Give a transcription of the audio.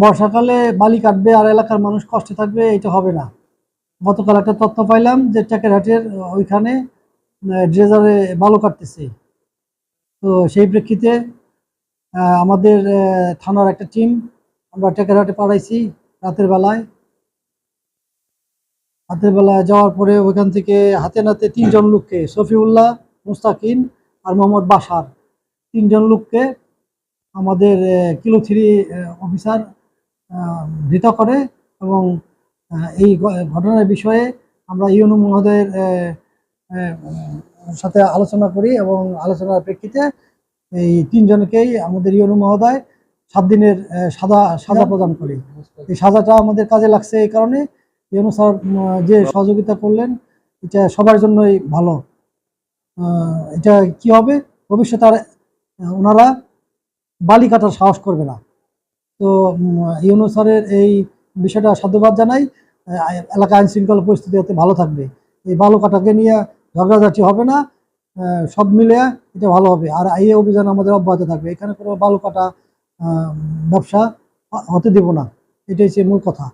বর্ষাকালে বালি কাটবে আর এলাকার মানুষ কষ্টে থাকবে, এটা হবে না। গতকাল একটা তথ্য পাইলাম যে টেকেরহাটের ওইখানে ড্রেজারে বালু কাটতেছে। তো সেই প্রেক্ষিতে আমাদের থানার একটা টিম আমরা টেকেরহাটে পাঠাইছি রাতের বেলায়। রাতের বেলায় যাওয়ার পরে ওইখান থেকে হাতে নাতে তিনজন লোককে, শফিউল্লাহ মুস্তাকিন আর মোহাম্মদ বাসার তিনজন লোককে আমাদের কিলো থ্রি অফিসার ধৃত করে এবং এই ঘটনার বিষয়ে আমরা ইউনু মহোদয়ের সাথে আলোচনা করি এবং আলোচনার প্রেক্ষিতে এই তিনজনকেই আমাদের ইউনু মহোদয় সাত দিনের সাদা, সাজা প্রদান করি। এই সাজাটা আমাদের কাজে লাগছে এই কারণে ইউনু স্যার যে সহযোগিতা করলেন, এটা সবার জন্যই ভালো। এটা কি হবে? ভবিষ্যতে আর ওনারা বালি কাটার সাহস করবে না। তো এই অনুসারে এই বিষয়টা সাধুবাদ জানাই। এলাকা আইন শৃঙ্খলা পরিস্থিতি যাতে ভালো থাকবে। এই ভালো কাটাকে নিয়ে ঝগড়াঝাটি হবে না। সব মিলে এটা ভালো হবে। আর এই অভিযান আমাদের অব্যাহত থাকবে। এখানে কোনো বালু কাটা ব্যবসা হতে দেব না। এটাই হচ্ছে মূল কথা।